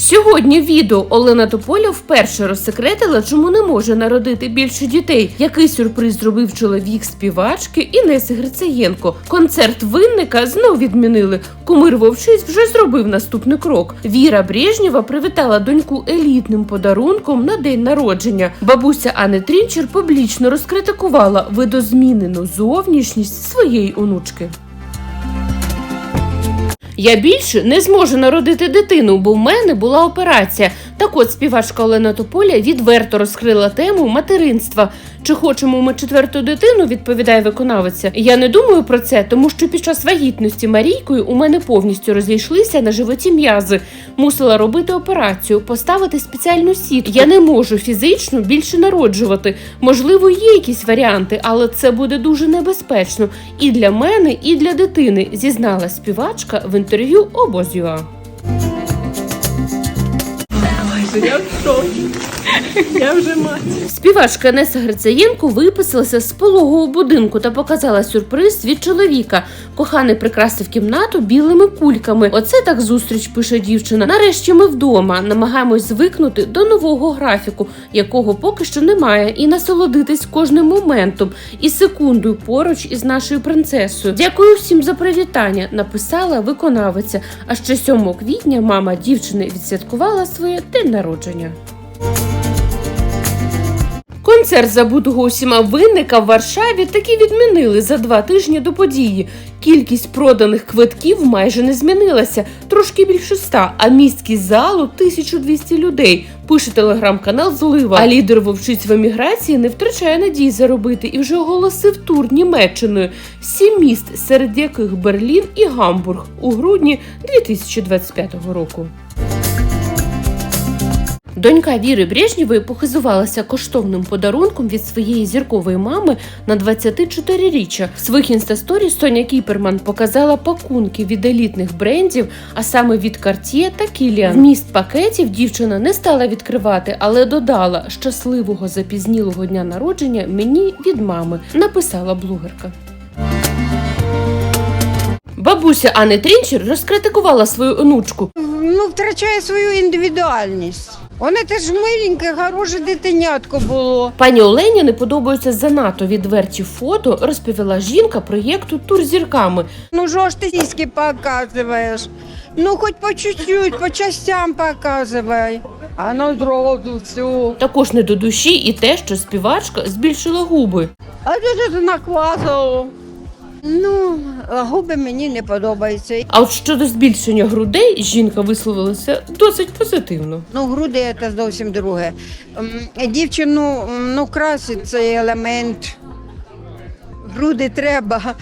Сьогодні в відео Олена Тополя вперше розсекретила, чому не може народити більше дітей. Який сюрприз зробив чоловік співачки Інеси Грицаєнко. Концерт винника знов відмінили. Кумир Вовчиць вже зробив наступний крок. Віра Брежнєва привітала доньку елітним подарунком на день народження. Бабуся Анни Трінчер публічно розкритикувала видозмінену зовнішність своєї онучки. Я більше не зможу народити дитину, бо в мене була операція. Так от співачка Олена Тополя відверто розкрила тему материнства. Чи хочемо ми четверту дитину, відповідає виконавиця. Я не думаю про це, тому що під час вагітності Марійкою у мене повністю розійшлися на животі м'язи. Мусила робити операцію, поставити спеціальну сітку. Я не можу фізично більше народжувати. Можливо, є якісь варіанти, але це буде дуже небезпечно і для мене, і для дитини, зізнала співачка в інтерв'ю обозюа. Я в шокі. Я вже мать. Співачка Неса Грицаєнко виписалася з пологового будинку та показала сюрприз від чоловіка. Коханий прикрасив кімнату білими кульками. Оце так зустріч пише дівчина. Нарешті ми вдома намагаємось звикнути до нового графіку, якого поки що немає, і насолодитись кожним моментом і секундою поруч із нашою принцесою. Дякую всім за привітання. Написала виконавиця. А ще 7 квітня мама дівчини відсвяткувала своє день народження. Концерт забутого усіма винника в Варшаві таки відмінили за два тижні до події. Кількість проданих квитків майже не змінилася, трошки більше ста, а місткість залу 1200 людей. Пише телеграм-канал Злива. А лідер вовчиць в еміграції не втрачає надії заробити і вже оголосив тур Німеччиною. Сім міст, серед яких Берлін і Гамбург у грудні 2025 року. Донька Віри Брежнєвої похизувалася коштовним подарунком від своєї зіркової мами на 24-річчя. В своїх інстасторі Соня Кіперман показала пакунки від елітних брендів, а саме від Cartier та Kilian. Вміст пакетів дівчина не стала відкривати, але додала щасливого запізнілого дня народження мені від мами, написала блогерка. Бабуся Анни Трінчер розкритикувала свою онучку. ну, втрачає свою індивідуальність. Вона теж миленьке, хороше дитинятко було. Пані Олені не подобаються занадто відверті фото, розповіла жінка проєкту Тур зірками. Ну що ж ти сіськи показуєш? Ну, хоч по чуть-чуть, по частям показувай. А ну зроду всю. Також не до душі і те, що співачка збільшила губи. А що ти наквасив? Ну, губи мені не подобаються. А от щодо збільшення грудей, жінка висловилася досить позитивно. Ну, груди це зовсім друге. Дівчину ну, красить цей елемент. Груди треба.